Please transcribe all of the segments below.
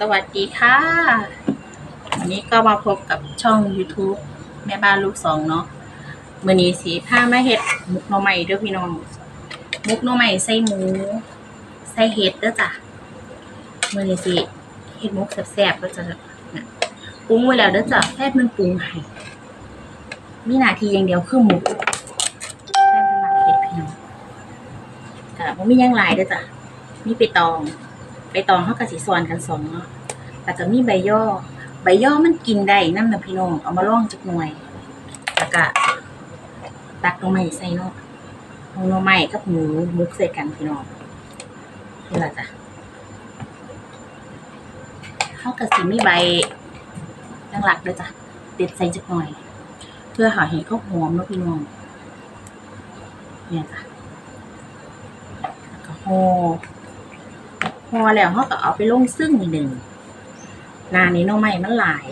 สวัสดีค่ะ วันนี้ก็มาพบกับช่อง YouTube แม่บ้านลูกสองเนาะมื่อนี้สีผ้ามาเห็ดมุกน่อใหม่ด้อพี่น้อง มุกน่อใหม่ใส่หมู ใส่เห็ดด้อจ้ะมื่อนี้สิเห็ดมุกแซ่บๆเด้อจ้ะน่ะปรุงไว้แล้วด้อจ้ะแค่มันปรุงให้มีหน้าที่อย่างเดียวคือหมุกแค่ถนัดเห็ดพี่น้องแต่บ่มีหยังหลายด้อจ้ะมีไปตอง ใบตองเขากับสีสวนกันสองเนาะแต่จะมีใบย่อ ใบย่อมันกินได้นั่นนะพี่น้อง เอามาล่องจักหน่วย แล้วก็ตักลงใหม่ใส่เนาะเอาหน่อไม้กับหมูมุกใส่กันพี่น้องนี่แหละจ้ะเขากับสีมีใบตั้งหลักด้วยจ้ะ เด็ดใส่จักหน่อย เพื่อหาเห็ดข้าวหอมเนาะพี่น้องเนี่ยจ้ะแล้วก็ห่อ อแล้วเขาก็เอาไปลงซึ่งนิดหนึ่งนานี้น้องใหม่มันหลาย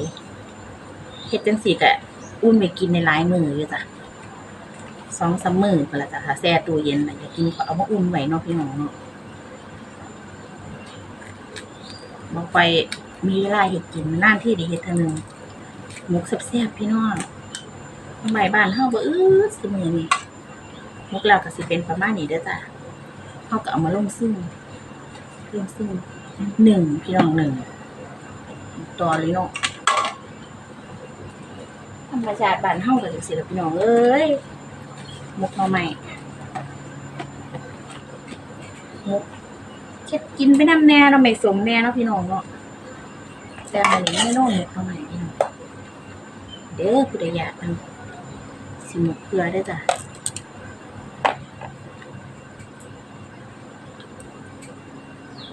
เฮ็ดจังสี่กะอุ่นไปกินในหลายมืออยู่จ้ะสองสามมือก็และจ้ะถ้าแช่ตู้เย็นนะอยากกินก็เอามาอุ่นไว้เนาะพี่น้องเนาะบ่ไปมีเวลาเฮ็ดกินนานที่ด้เฮ็ดเท่านึงหมกแซ่บๆพี่น้องใหม่บ้านเฮาบ่อื้อสมือนี้หมกแล้วก็สิเป็นประมาณนี้เด้อจ้ะเฮาก็เอามาลงซึ่ง เครื่องซึ่หนึ่งพี่น้องหนึ่งตัวเลยเนาะธรรมชาติบ้านเฮาก็จังซี่ล่ะพี่น้องเอ้ยมุกหน่อใหม่มุกเช็ดกินไปน้ำแน่เราไม่สมแน่เนาะพี่น้องเนาะแต่อันนี้ไม่โน่นมุกหน่อใหม่พี่น้องเด้อผู้ใดอยากนำสิมุกเกลือได้จ้ะ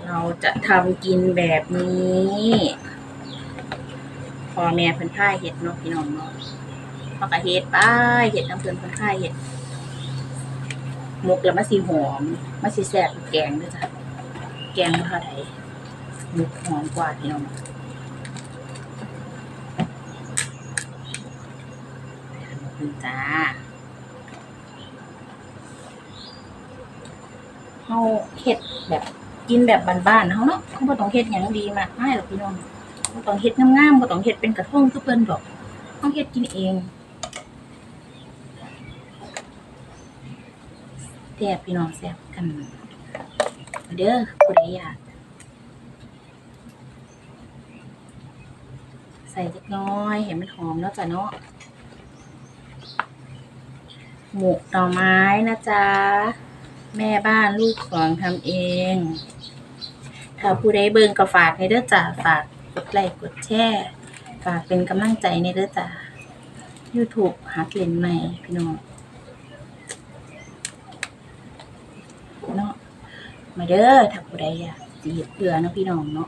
เราจะทำกินแบบนี้พอแม่เพิ่นค่ายเห็ดเนาะพี่น้องเนาะพอก็เห็ดไปเห็ดน้ำเพิ่นเพิ่นค่ายเห็ดหมกแล้วมาสีหอมมาสีแซ่บแกงด้วยจ้ะแกงบ่เท่าใดหมกหอมกว่าพี่น้องขอบคุณจ้าเฮาเห็ดแบบ กินแบบบ้านๆเขาเนาะเขาบ่ต้องเฮ็ดหยังดีมากมายหรอกพี่น้องบ่ต้องเฮ็ดงามๆบ่ต้องเฮ็ดเป็นกระทงคือเพิ่นดอกเขาเฮ็ดกินเองแซ่บพี่น้องแซ่บกันเด้อผู้ใดอยากใส่จักน้อยเห็นมันหอมแล้วจ้ะเนาะหมกหน่อไม้นะจ๊ะ แม่บ้านลูกสองทำเอง ถ้าผู้ใดเบิ่งก็ฝากในเด้อจ้าฝากกดไลค์กดแชร์ฝากเป็นกำลังใจในเด้อจ้า YouTube หักเล่นใหม่พี่น้องเนาะมาเด้อถ้าผู้ใดอยากสิเดเพื่อนะพี่น้องเนาะ